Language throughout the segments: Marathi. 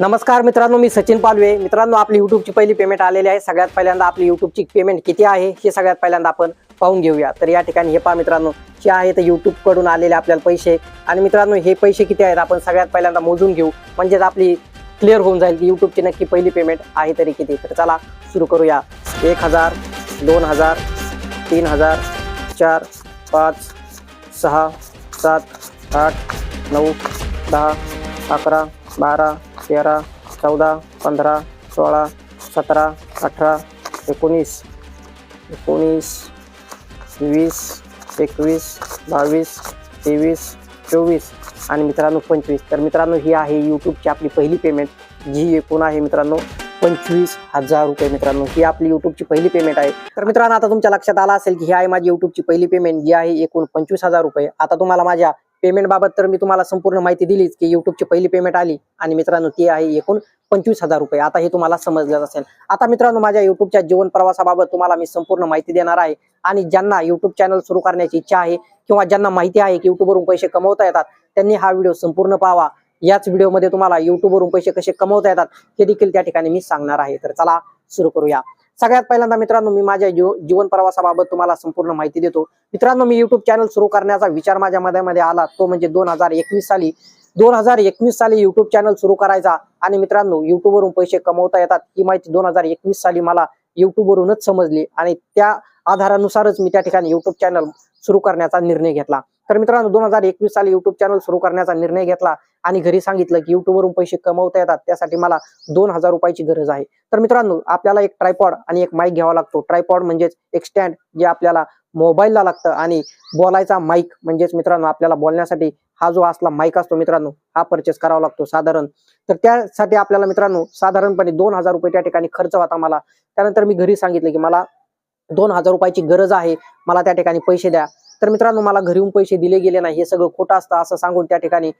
नमस्कार मित्रांनो मी सचिन पालवे. मित्रांनो आपली युट्यूबची पहिली पेमेंट आलेली आहे. सगळ्यात पहिल्यांदा आपली युट्यूबची पेमेंट किती आहे हे सगळ्यात पहिल्यांदा आपण पाहून घेऊया. तर या ठिकाणी हे पहा मित्रांनो जे आहे तर युट्यूबकडून आलेले आपल्याला पैसे. आणि मित्रांनो हे पैसे किती आहेत आपण सगळ्यात पहिल्यांदा मोजून घेऊ. म्हणजेच आपली क्लिअर होऊन जाईल की युट्यूबची नक्की पहिली पेमेंट आहे तरी किती. तर चला सुरू करूया. एक हजार दोन हजार तीन हजार चार पाच सहा सात आठ नऊ दहा अकरा बारा तेरा चौदा पंधरा सोळा सतरा अठरा एकोणीस एकोणीस वीस एकवीस बावीस तेवीस चोवीस आणि मित्रांनो पंचवीस. तर मित्रांनो ही आहे यूट्यूबची आपली पहिली पेमेंट जी एकूण आहे मित्रांनो पंचवीस हजार रुपये मित्रांनो. ही आपली युट्यूबची पहिली पेमेंट आहे. तर मित्रांनो आता तुमच्या लक्षात आला असेल की ही आहे माझी युट्यूबची पहिली पेमेंट जी आहे एकूण पंचवीस हजार रुपये. आता तुम्हाला माझ्या पेमेंट बाबत तर मी तुम्हाला संपूर्ण माहिती दिलीच की युट्यूबची पहिली पेमेंट आली. आणि मित्रांनो ती आहे एकूण पंचवीस हजार रुपये. आता हे तुम्हाला समजलं असेल. आता मित्रांनो माझ्या युट्यूबच्या जीवन प्रवासाबाबत तुम्हाला मी संपूर्ण माहिती देणार आहे. आणि ज्यांना युट्यूब चॅनल सुरू करण्याची इच्छा आहे किंवा ज्यांना माहिती आहे की युट्यूबवरून पैसे कमवता येतात त्यांनी हा व्हिडिओ संपूर्ण पाहावा. याच व्हिडिओमध्ये तुम्हाला युट्यूबवरून पैसे कसे कमवता येतात हे देखील त्या ठिकाणी मी सांगणार आहे. तर चला सुरू करूया. सगळ्यात पहिल्यांदा मित्रांनो मी माझ्या जीव- जीवन प्रवासाबाबत तुम्हाला संपूर्ण माहिती देतो. मित्रांनो मी युट्यूब चॅनल सुरू करण्याचा विचार माझ्या मध्यामध्ये आला. तो म्हणजे दोन हजार एकवीस साली. दोन हजार एकवीस साली युट्यूब चॅनल सुरू करायचा आणि मित्रांनो युट्यूबवरून पैसे कमवता येतात. ही माहिती दोन हजार एकवीस साली मला युट्यूबवरूनच समजली आणि त्या आधारानुसारच मी त्या ठिकाणी युट्यूब चॅनल सुरू करण्याचा निर्णय घेतला. तर मित्रांनो दोन हजार एकवीस साली युट्यूब चॅनल सुरू करण्याचा निर्णय घेतला. आणि घरी सांगितलं की युट्यूबवरून पैसे कमवता येतात त्यासाठी मला दोन हजार रुपयाची गरज आहे. तर मित्रांनो आपल्याला एक ट्रायपॉड आणि एक माईक घ्यावा लागतो. ट्रायपॉड म्हणजेच एक स्टँड जे आपल्याला मोबाईलला लागतं आणि बोलायचा माईक म्हणजेच मित्रांनो आपल्याला बोलण्यासाठी हा जो असला माईक असतो मित्रांनो हा परचेस करावा लागतो साधारण. तर त्यासाठी आपल्याला मित्रांनो साधारणपणे दोन हजार रुपये त्या ठिकाणी खर्च होता मला. त्यानंतर मी घरी सांगितलं की मला दोन हजार रुपयाची गरज आहे मला त्या ठिकाणी पैसे द्या. तर मित्रांनो मला घरी पैसे दिले गेले नाही हे सगळं खोटं असतं असं सांगून त्या ठिकाणी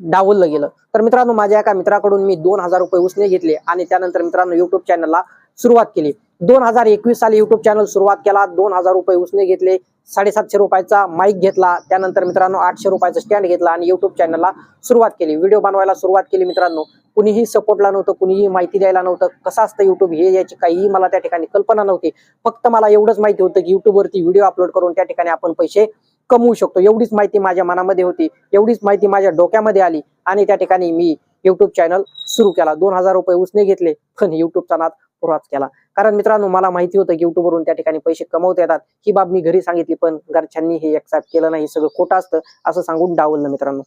डावललं गेलं. तर मित्रांनो माझ्या एका मित्राकडून मी दोन हजार रुपये उसने घेतले आणि त्यानंतर मित्रांनो युट्यूब चॅनलला सुरुवात केली. दोन हजार एकवीस साली युट्यूब चॅनल सुरुवात केला दोन हजार रुपये उसने घेतले साडेसातशे रुपयाचा माईक घेतला त्यानंतर मित्रांनो आठशे रुपयाचा स्टँड घेतला आणि युट्यूब चॅनलला सुरुवात केली. व्हिडिओ बनवायला सुरुवात केली मित्रांनो. कुणीही सपोर्टला नव्हतं कुणीही माहिती द्यायला नव्हतं. कसं असतं युट्यूब हे याची काहीही मला त्या ठिकाणी कल्पना नव्हती. फक्त मला एवढंच माहिती होतं की युट्यूबवरती व्हिडिओ अपलोड करून त्या ठिकाणी आपण पैसे कमवू शकतो. एवढीच माहिती माझ्या मनामध्ये होती. एवढीच माहिती माझ्या डोक्यामध्ये आली. आणि त्या ठिकाणी मी युट्यूब चॅनल सुरू केला. दोन हजार रुपये उसने घेतले. पण युट्यूबचा नाद पुराच केला. कारण मित्रांनो मला माहिती होतं की युट्यूबवरून त्या ठिकाणी पैसे कमवता येतात. ही बाब मी घरी सांगितली पण घरच्यांनी हे एक्सेप्ट केलं नाही. सगळं खोटं असतं असं सांगून डावललं मित्रांनो.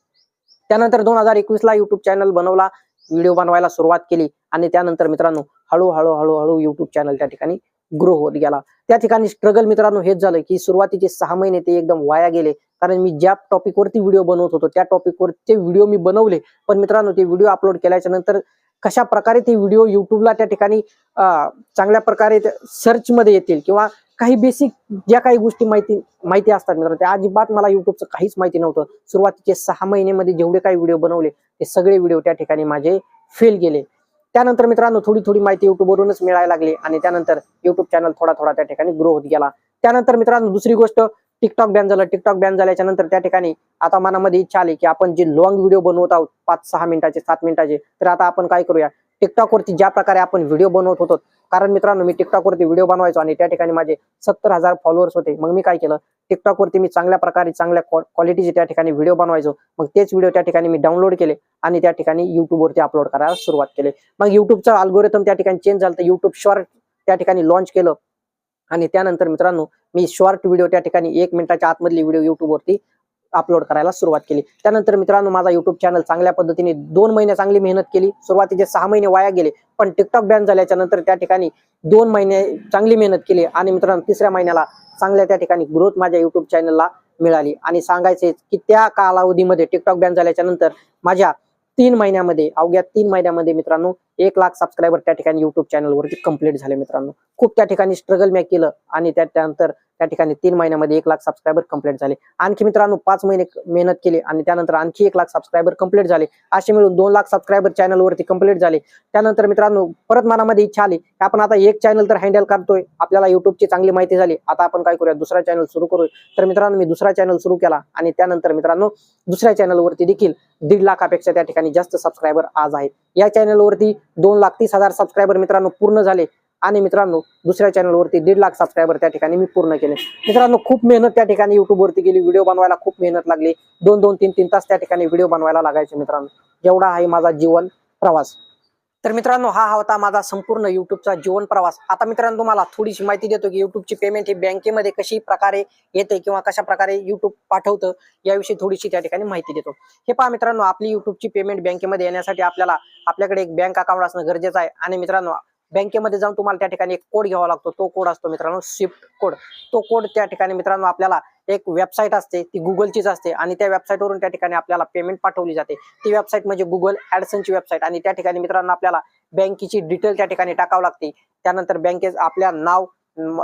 त्यानंतर दोन हजार एकवीस ला युट्यूब चॅनल बनवला. व्हिडिओ बनवायला सुरुवात केली. आणि त्यानंतर मित्रांनो हळूहळू हळूहळू युट्यूब चॅनल त्या ठिकाणी ग्रो होत गेला. त्या ठिकाणी स्ट्रगल मित्रांनो हेच झालं की सुरुवातीचे सहा महिने ते एकदम वाया गेले. कारण मी ज्या टॉपिक वरती व्हिडिओ बनवत होतो त्या टॉपिक वरती व्हिडिओ मी बनवले. पण मित्रांनो ते व्हिडिओ अपलोड केल्याच्यानंतर कशा प्रकारे ते व्हिडिओ युट्यूबला त्या ठिकाणी चांगल्या प्रकारे सर्च मध्ये येतील किंवा काही बेसिक ज्या काही गोष्टी माहिती माहिती असतात मित्रांनो त्या अजिबात मला युट्यूबचं काहीच माहिती नव्हतं. सुरुवातीचे सहा महिन्यामध्ये जेवढे काही व्हिडिओ बनवले ते सगळे व्हिडिओ त्या ठिकाणी माझे फेल गेले. त्यानंतर मित्रांनो थोडी थोडी माहिती युट्यूबवरूनच मिळायला लागली आणि त्यानंतर युट्यूब चॅनल थोडा थोडा त्या ठिकाणी ग्रो होत गेला. त्यानंतर मित्रांनो दुसरी गोष्ट टिकटॉक बॅन झालं. टिकटॉक बॅन झाल्याच्यानंतर त्या ठिकाणी आता मनामध्ये इच्छा आली की आपण जे लॉंग व्हिडिओ बनवत आहोत पाच सहा मिनिटाचे सात मिनिटाचे तर आता आपण काय करूया? टिकटॉक वरती ज्या प्रकारे आपण व्हिडिओ बनवत होतो कारण मित्रांनो मी टिकटॉक वरती व्हिडिओ बनवायचो आणि त्या ठिकाणी माझे सत्तर हजार फॉलोअर्स होते. मग मी काय केलं? टिकटॉकवरती मी चांगल्या प्रकारे चांगल्या क्वालिटीचे त्या ठिकाणी व्हिडिओ बनवायचो. मग तेच व्हिडिओ त्या ठिकाणी मी डाउनलोड केले आणि त्या ठिकाणी युट्यूबवरती अपलोड करायला सुरुवात केली. मग युट्यूबचं अल्गोरिथम त्या ठिकाणी चेंज झालं तर युट्यूब शॉर्ट त्या ठिकाणी लॉन्च केलं. आणि त्यानंतर मित्रांनो मी शॉर्ट व्हिडिओ त्या ठिकाणी एक मिनिटाच्या आतमधली व्हिडिओ युट्यूबवरती अपलोड करायला सुरुवात केली. त्यानंतर मित्रांनो माझा युट्यूब चॅनल चांगल्या पद्धतीने दोन महिने चांगली मेहनत केली. सुरुवातीचे सहा महिने वाया गेले पण टिकटॉक बॅन झाल्याच्यानंतर त्या ठिकाणी दोन महिने चांगली मेहनत केली आणि मित्रांनो तिसऱ्या महिन्याला चांगल्या त्या ठिकाणी ग्रोथ माझ्या युट्यूब चॅनलला मिळाली. आणि सांगायचे की त्या कालावधीमध्ये टिकटॉक बॅन झाल्याच्यानंतर माझ्या तीन महिन्यामध्ये अवघ्या तीन महिन्यामध्ये मित्रांनो एक लाख सबस्क्रायबर त्या ठिकाणी युट्यूब चॅनलवरती कंप्लीट झाले मित्रांनो. खूप त्या ठिकाणी स्ट्रगल मी केलं आणि त्या- त्यानंतर त्या ठिकाणी तीन महिन्यामध्ये एक लाख सबस्क्रायबर कंप्लीट झाले. आणखी मित्रांनो पाच महिने मेहनत केली आणि त्यानंतर आणखी एक लाख सबस्क्रायबर कंप्लीट झाले. असे मिळून दोन लाख सबस्क्रायबर चॅनलवरती कंप्लीट झाले. त्यानंतर मित्रांनो परत मनामध्ये इच्छा आली की आपण आता एक चॅनल तर हँडल करतोय. आपल्याला युट्यूबची चांगली माहिती झाली. आता आपण काय करूया? दुसरा चॅनल सुरू करूया. तर मित्रांनो मी दुसरा चॅनल सुरू केला आणि त्यानंतर मित्रांनो दुसऱ्या चॅनलवरती देखील दीड लाखापेक्षा त्या ठिकाणी जास्त सबस्क्रायबर आज आहेत. या चॅनलवरती दोन लाख तीस हजार सबस्क्रायबर मित्रांनो पूर्ण झाले. आणि मित्रांनो दुसऱ्या चॅनलवरती दीड लाख सबस्क्रायबर त्या ठिकाणी मी पूर्ण केले. मित्रांनो खूप मेहनत त्या ठिकाणी युट्यूबवरती गेली व्हिडिओ बनवायला खूप मेहनत लागली. दोन दोन तीन तीन तास त्या ठिकाणी व्हिडिओ बनवायला लागायचे मित्रांनो. एवढा आहे माझा जीवन प्रवास. तर मित्रांनो हा होता माझा संपूर्ण युट्यूबचा जीवन प्रवास. आता मित्रांनो तुम्हाला थोडीशी माहिती देतो की युट्यूबची पेमेंट ही बँकेमध्ये कशी प्रकारे येते किंवा कशा प्रकारे युट्यूब पाठवतं याविषयी थोडीशी त्या ठिकाणी माहिती देतो. हे पहा मित्रांनो आपली युट्यूबची पेमेंट बँकेमध्ये येण्यासाठी आपल्याला आपल्याकडे एक बँक अकाउंट असणं गरजेचं आहे. आणि मित्रांनो बँकेमध्ये जाऊन तुम्हाला त्या ठिकाणी एक कोड घ्यावा लागतो. तो कोड असतो मित्रांनो स्विफ्ट कोड. तो कोड त्या ठिकाणी मित्रांनो आपल्याला एक वेबसाईट असते ती गुगलचीच असते आणि त्या वेबसाईटवरून त्या ठिकाणी आपल्याला पेमेंट पाठवली जाते. ती वेबसाईट म्हणजे गुगल ऍडसनची वेबसाईट आणि त्या ठिकाणी मित्रांनो आपल्याला बँकेची डिटेल त्या ठिकाणी टाकावं लागते. त्यानंतर बँकेत आपल्या नाव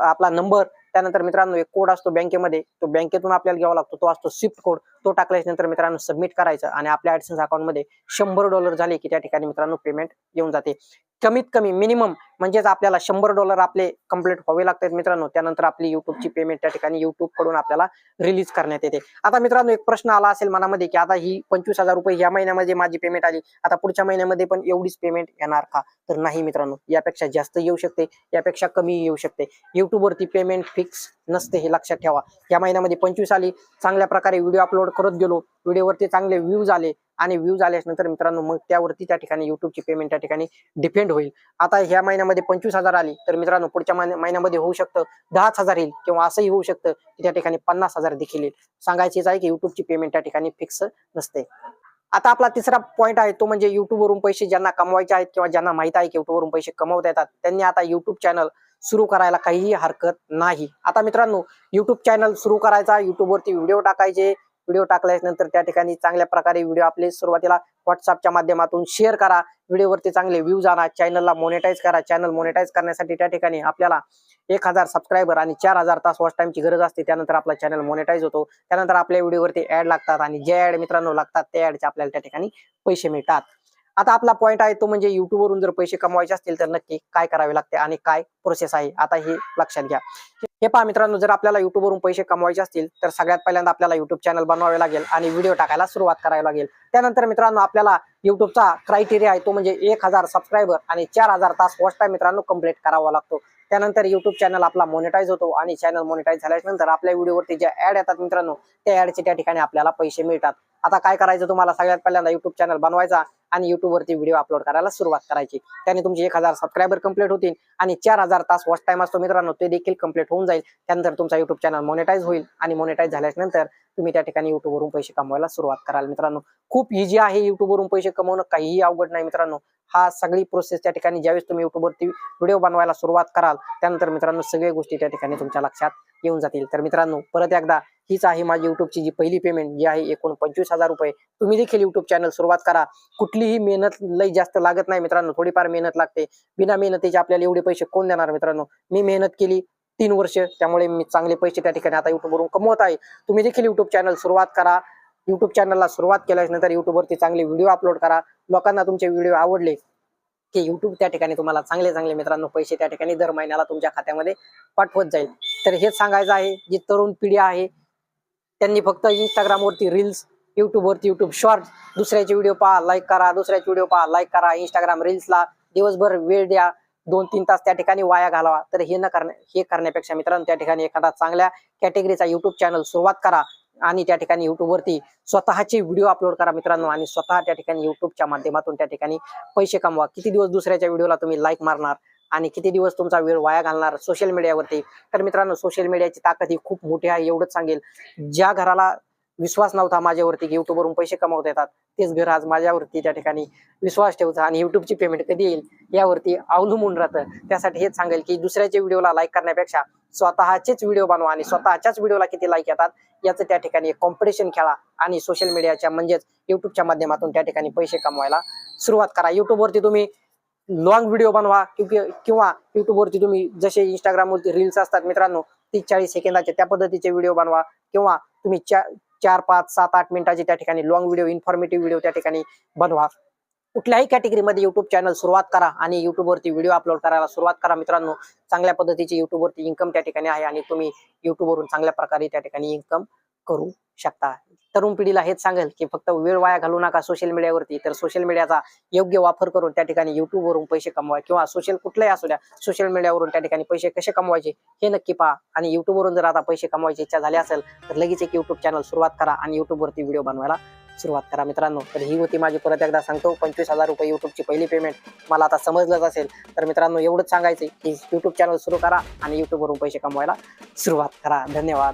आपला नंबर त्यानंतर मित्रांनो एक कोड असतो बँकेमध्ये. तो बँकेतून आपल्याला घ्यावा लागतो. तो असतो स्विफ्ट कोड. तो टाकल्याच्या नंतर मित्रांनो सबमिट करायचं आणि आपल्या ऍडसन्स अकाउंटमध्ये शंभर डॉलर झाले की त्या ठिकाणी मित्रांनो पेमेंट येऊन जाते. कमीत कमी मिनिमम म्हणजेच आपल्याला शंभर डॉलर आपले कंप्लीट व्हावे लागतात मित्रांनो. त्यानंतर आपली युट्यूबची पेमेंट त्या ठिकाणी युट्यूबकडून आपल्याला रिलीज करण्यात येते. आता मित्रांनो एक प्रश्न आला असेल मनामध्ये की आता ही पंचवीस हजार रुपये या महिन्यामध्ये माझी पेमेंट आली. आता पुढच्या महिन्यामध्ये पण एवढीच पेमेंट येणार का? तर नाही मित्रांनो. यापेक्षा जास्त येऊ शकते यापेक्षा कमी येऊ शकते. युट्यूबवरती पेमेंट फिक्स नसते हे लक्षात ठेवा. या महिन्यामध्ये पंचवीस आली. चांगल्या प्रकारे व्हिडिओ अपलोड करत गेलो. व्हिडिओवरती चांगले व्ह्यूज आले आणि व्ह्यूज आल्यानंतर मित्रांनो मग त्यावरती त्या ठिकाणी युट्यूबची पेमेंट त्या ठिकाणी डिपेंड होईल. आता ह्या महिन्यामध्ये पंचवीस हजार आली तर मित्रांनो पुढच्या महिन्यामध्ये होऊ शकतं दहाच हजार येईल किंवा असंही होऊ शकतं की त्या ठिकाणी पन्नास हजार देखील येईल. सांगायचेच आहे की युट्यूबची पेमेंट त्या ठिकाणी फिक्स नसते. आता आपला तिसरा पॉईंट आहे तो म्हणजे युट्यूबवरून पैसे ज्यांना कमवायचे आहेत किंवा ज्यांना माहीत आहे की युट्यूबवरून पैसे कमवता येतात त्यांनी आता युट्यूब चॅनल सुरू करायला काहीही हरकत नाही. आता मित्रांनो युट्यूब चॅनल सुरू करायचा युट्यूबवरती व्हिडिओ टाकायचे व्हिडिओ टाकल्यानंतर त्या ठिकाणी चांगल्या प्रकारे व्हिडिओ आपले सुरुवातीला व्हॉट्सअपच्या माध्यमातून शेअर करा. व्हिडिओवरती चांगले व्ह्यूज आणा चॅनलला मोनेटाईज करा. चॅनल मोनेटाईज करण्यासाठी त्या ठिकाणी आपल्याला एक हजार सबस्क्रायबर आणि चार हजार तास वॉच टाईमची गरज असते. त्यानंतर आपला चॅनल मोनेटाईज होतो. त्यानंतर आपल्या व्हिडिओवरती ऍड लागतात आणि जे ऍड मित्रांनो लागतात त्या ऍडचे आपल्याला त्या ठिकाणी पैसे मिळतात. आता आपला पॉईंट आहे तो म्हणजे युट्यूबवरून जर पैसे कमवायचे असतील तर नक्की काय करावे लागते आणि काय प्रोसेस आहे आता हे लक्षात घ्या. हे पहा मित्रांनो जर आपल्याला युट्यूबवरून पैसे कमवायचे असतील तर सगळ्यात पहिल्यांदा आपल्याला युट्यूब चॅनल बनवावे लागेल आणि व्हिडिओ टाकायला सुरुवात करावी लागेल. त्यानंतर मित्रांनो आपल्याला युट्यूबचा क्रायटेरिया आहे तो म्हणजे एक हजार सबस्क्रायबर आणि चार हजार तास वॉच टाईम मित्रांनो कंप्लीट करावा लागतो. त्यानंतर युट्यूब चॅनल आपला मोनिटाईज होतो आणि चॅनल मोनिटाईज झाल्यानंतर आपल्या व्हिडिओवरती ज्या ऍड येतात मित्रांनो त्या ऍडचे त्या ठिकाणी आपल्याला पैसे मिळतात. आता काय करायचं तुम्हाला? सगळ्यात पहिल्यांदा युट्यूब चॅनल बनवायचा आणि युट्यूबवरती व्हिडिओ अपलोड करायला सुरुवात करायची. त्याने तुमचे एक हजार सबस्क्रायबर कंप्लीट होतील आणि चार हजार तास वॉच टाइम असतो मित्रांनो ते देखील कंप्लीट होऊन जाईल. त्यानंतर तुमचा युट्यूब चॅनल मोनिटाईज होईल आणि मोनिटाईज झाल्यानंतर तुम्ही त्या ठिकाणी युट्यूबवरून पैसे कमवायला सुरुवात कराल मित्रांनो. खूप इझी आहे युट्यूबवरून पैसे कमवणं काहीही अवघड नाही मित्रांनो. हा सगळी प्रोसेस त्या ठिकाणी ज्यावेळेस तुम्ही युट्यूबवरती व्हिडिओ बनवायला सुरुवात कराल त्यानंतर मित्रांनो सगळ्या गोष्टी त्या ठिकाणी तुमच्या लक्षात येऊन जातील. तर मित्रांनो परत एकदा हीच आहे माझी युट्यूबची जी पहिली पेमेंट जी आहे एकूण पंचवीस हजार रुपये. तुम्ही देखील युट्यूब चॅनल सुरुवात करा. कुठलीही मेहनत लई जास्त लागत नाही मित्रांनो थोडीफार मेहनत लागते. बिना मेहनतीचे आपल्याला एवढे पैसे कोण देणार मित्रांनो? मी मेहनत केली तीन वर्ष त्यामुळे मी चांगले पैसे त्या ठिकाणी आता युट्यूबवरून कमवत आहे. तुम्ही देखील युट्यूब चॅनल सुरुवात करा. युट्यूब चॅनलला सुरुवात केल्यानंतर युट्यूबवरती चांगले व्हिडिओ अपलोड करा. लोकांना तुमचे व्हिडिओ आवडले की युट्यूब त्या ठिकाणी तुम्हाला चांगले चांगले मित्रांनो पैसे त्या ठिकाणी दर महिन्याला तुमच्या खात्यामध्ये पाठवत जाईल. तर हेच सांगायचं आहे जी तरुण पिढी आहे त्यांनी फक्त इंस्टाग्रामवरती रील्स युट्यूबवरती युट्यूब शॉर्ट दुसऱ्याचे व्हिडिओ पहा लाईक करा दुसऱ्याचे व्हिडिओ पहा लाईक करा इंस्टाग्राम रील्सला दिवसभर वेळ द्या दोन तीन तास त्या ठिकाणी वाया घालवा. तर हे न करण्या हे करण्यापेक्षा मित्रांनो त्या ठिकाणी एखादा चांगल्या कॅटेगरीचा युट्यूब चॅनल सुरुवात करा. आणि त्या ठिकाणी युट्यूबवरती स्वतःचे व्हिडिओ अपलोड करा मित्रांनो. आणि स्वतः त्या ठिकाणी युट्यूबच्या माध्यमातून त्या ठिकाणी पैसे कमवा. किती दिवस दुसऱ्याच्या व्हिडिओला तुम्ही लाईक मारणार आणि किती दिवस तुमचा वेळ वाया घालणार सोशल मीडियावरती तर मित्रांनो सोशल मीडियाची ताकद ही खूप मोठी आहे एवढंच सांगेल. ज्या घराला विश्वास नव्हता माझ्यावरती की युट्यूबवरून पैसे कमवता येतात तेच घर आज माझ्यावरती त्या ठिकाणी विश्वास ठेवतं आणि युट्यूबची पेमेंट कधी येईल यावरती अवलंबून राहतं. त्यासाठी हेच सांगेल की दुसऱ्याच्या व्हिडिओला लाईक करण्यापेक्षा स्वतःचेच व्हिडिओ बनवा आणि स्वतःच्याच व्हिडिओला किती लाईक येतात याचं त्या ठिकाणी कॉम्पिटिशन खेळा आणि सोशल मीडियाच्या म्हणजेच युट्यूबच्या माध्यमातून त्या ठिकाणी पैसे कमवायला सुरुवात करा. युट्यूबवरती तुम्ही लॉंग व्हिडिओ बनवा किंवा युट्यूबवरती तुम्ही जसे इंस्टाग्रामवरती रील्स असतात मित्रांनो तीस चाळीस सेकंदाचे त्या पद्धतीचे व्हिडिओ बनवा किंवा तुम्ही चार पाच सात आठ मिनिटाचे त्या ठिकाणी लॉंग व्हिडिओ इन्फॉर्मेटिव्ह व्हिडिओ त्या ठिकाणी बनवा. कुठल्याही कॅटेगरीमध्ये युट्यूब चॅनल सुरुवात करा आणि युट्यूबवरती व्हिडिओ अपलोड करायला सुरुवात करा. मित्रांनो चांगल्या पद्धतीचे युट्यूबवरती इन्कम त्या ठिकाणी आहे आणि तुम्ही युट्यूबवरून चांगल्या प्रकारे त्या ठिकाणी इन्कम करू शकता. तरुण पिढीला हेच सांगेल की फक्त वेळ वाया घालू नका सोशल मीडियावरती तर सोशल मीडियाचा योग्य वापर करून त्या ठिकाणी युट्यूबवरून पैसे कमवा किंवा सोशल कुठल्याही असू द्या सोशल मीडियावरून त्या ठिकाणी पैसे कसे कमवायचे हे नक्की पहा. आणि युट्यूबवरून जर आता पैसे कमवायची इच्छा झाली असेल तर लगेच एक युट्यूब चॅनल सुरुवात करा आणि युट्यूबवरती व्हिडिओ बनवायला सुरुवात करा मित्रांनो. तर ही होती माझी परत एकदा सांगतो पंचवीस हजार रुपये युट्यूबची पहिली पेमेंट मला आता समजलंच असेल. तर मित्रांनो एवढंच सांगायचं की युट्यूब चॅनल सुरू करा आणि युट्यूबवरून पैसे कमवायला सुरुवात करा. धन्यवाद.